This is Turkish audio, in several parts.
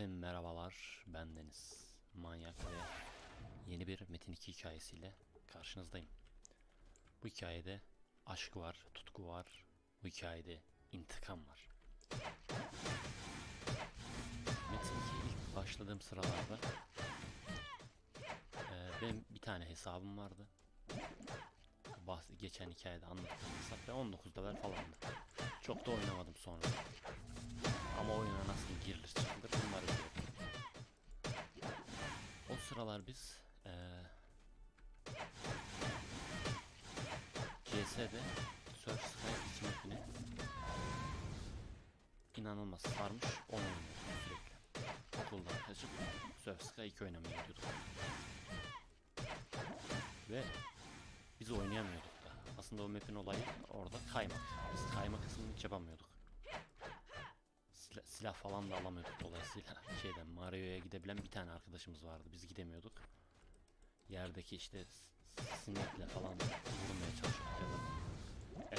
Hepinize merhabalar. Ben Deniz. Manyak ve yeni bir Metin 2 hikayesiyle karşınızdayım. Bu hikayede aşk var, tutku var. Bu hikayede intikam var. Metin 2'ye ilk başladığım sıralarda eee, benim bir tane hesabım vardı. Bahs geçen hikayede anlattığım hesap ve 19 level falandı. Çok da oynamadım sonra. Ama oyuna nasıl girilir çıkılır bunları biliyorum. O sıralar biz eee CS'de Surf Sky 2 mapini inanılmaz sarmış onu oynuyorduk sürekli. Okuldan kaçıp Surf Sky 2 oynamaya gidiyorduk. Ve biz oynayamıyorduk da. Aslında o map'in olayı orada kaymak. Biz kayma kısmını hiç yapamıyorduk. Silah, falan da alamıyorduk dolayısıyla şeyden Mario'ya gidebilen bir tane arkadaşımız vardı. Biz gidemiyorduk. Yerdeki işte s- sinekle falan vurmaya çalışıyorduk ya da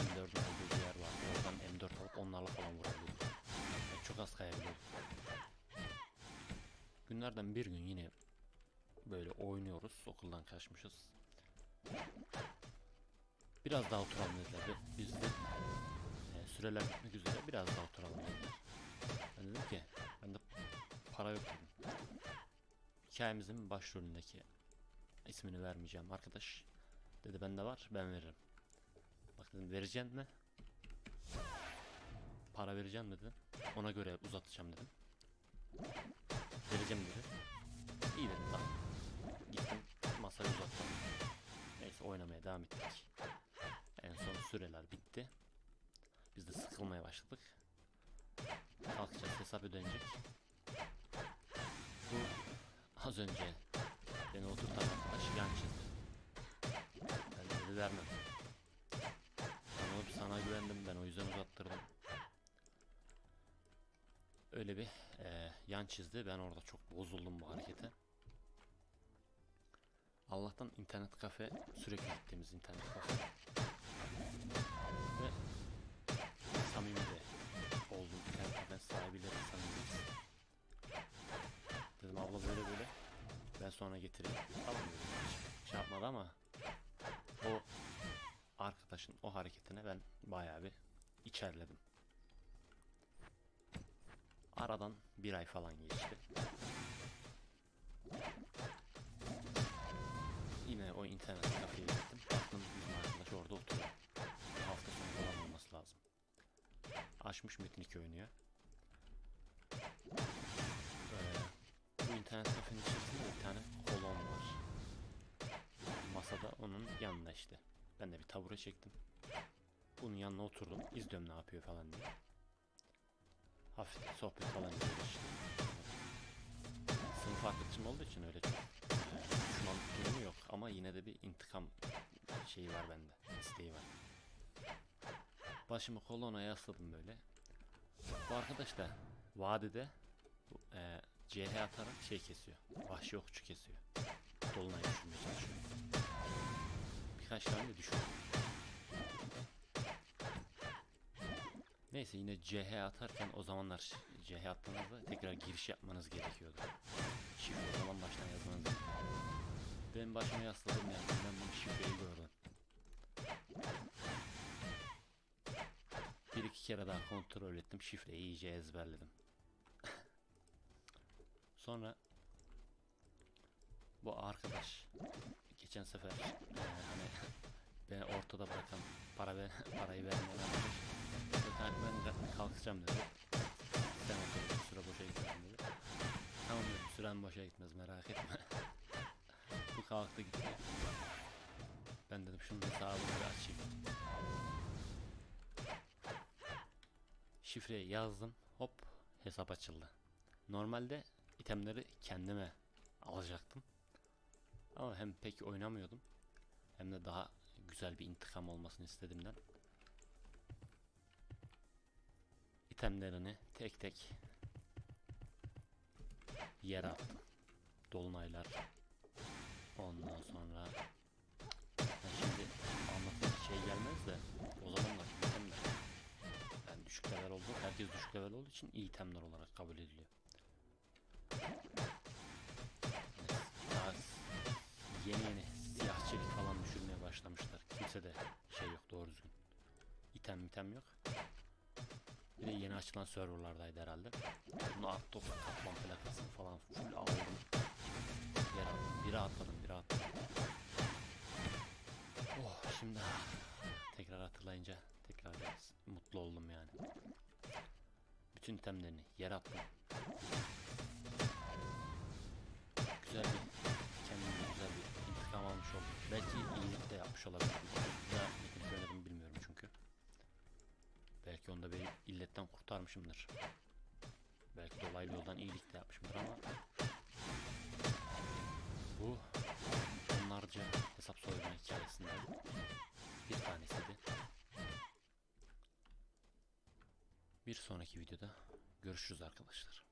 M4'ün olduğu bir yer vardı. Oradan M4 alıp onlarla falan vurabiliyorduk. Yani çok az kayabiliyorduk. Günlerden bir gün yine böyle oynuyoruz. Okuldan kaçmışız. Biraz daha oturalım dediler. Biz de e, süreler bitmek üzere biraz daha oturalım dediler. Ben dedim ki bende para yok dedim. Hikayemizin başrolündeki ismini vermeyeceğim arkadaş dedi bende var ben veririm. Bak dedim vereceksin mi? Para vereceğim dedim. Ona göre uzatacağım dedim. Vereceğim dedi. İyi dedim tamam. Gittim masayı uzattım. Neyse oynamaya devam ettik. En son süreler bitti. Biz de sıkılmaya başladık. Kalkacağız hesap ödenecek. Bu az önce beni oturtan arkadaş yan çizdi. Ben dedi vermem. Oğlum sana güvendim ben o yüzden uzattırdım. Öyle bir eee, yan çizdi. Ben orada çok bozuldum bu harekete. Allah'tan internet kafe sürekli gittiğimiz internet kafe. Sonra getireyim. Tamam Şey ama o arkadaşın o hareketine ben bayağı bir içerledim. Aradan bir ay falan geçti. Yine o internet kafeye gittim. Baktım bizim arkadaş orada oturuyor. Hafta sonu falan olması lazım. Açmış Metin 2 oynuyor. Yanında işte. Ben de bir tabure çektim. Bunun yanına oturdum. İzliyorum ne yapıyor falan diye. Hafif sohbet falan ediyoruz işte. Sınıf arkadaşım olduğu için öyle çok düşmanlık durumu yok. Ama yine de bir intikam şeyi var bende. isteği var. Başımı kolona yasladım böyle. Bu arkadaş da vadide e, CH atarak şey kesiyor. Vahşi okçu kesiyor. Tane de düşürdüm. Neyse yine CH atarken o zamanlar CH attığınızda tekrar giriş yapmanız gerekiyordu. Şifre falan baştan yazmanız. Ben başıma yasladım yani ben bunu şifreyi gördüm. Bir iki kere daha kontrol ettim şifreyi iyice ezberledim. Sonra bu arkadaş geçen sefer e, hani beni ortada bırakan para ver, parayı dedi, "Ben- ben kalkacağım dedi. Sen otur süre boşa gitmem dedi. Tamam dedim süren boşa gitmez merak etme. bu kalktı gitti. Ben dedim şunun hesabını bir açayım. Şifreyi yazdım. Hop hesap açıldı. Normalde itemleri kendime alacaktım. Ama hem pek oynamıyordum. Hem de daha güzel bir intikam olmasını istediğimden. itemlerini tek tek yere attım. Dolunaylar. Ondan sonra ben şimdi anlatacak şey gelmez de o zamanlar itemler ben düşük level oldum. Herkes düşük level olduğu için itemler olarak kabul ediliyor. İtem yok. Bir de yeni açılan serverlardaydı herhalde. Bunu attı o kaplan plakasını falan full aldım. Yer aldım. Biri atladım, biri atladım. Oh şimdi tekrar hatırlayınca tekrar mutlu oldum yani. Bütün itemlerini yere attım. Güzel bir kendime güzel bir intikam almış oldum. Belki iyilik de yapmış olabilirim. Ya iyilik kurtarmışımdır. Belki dolaylı yoldan iyilik de yapmışımdır ama bu onlarca hesap soyma hikayesinden bir tanesiydi. Bir sonraki videoda görüşürüz arkadaşlar.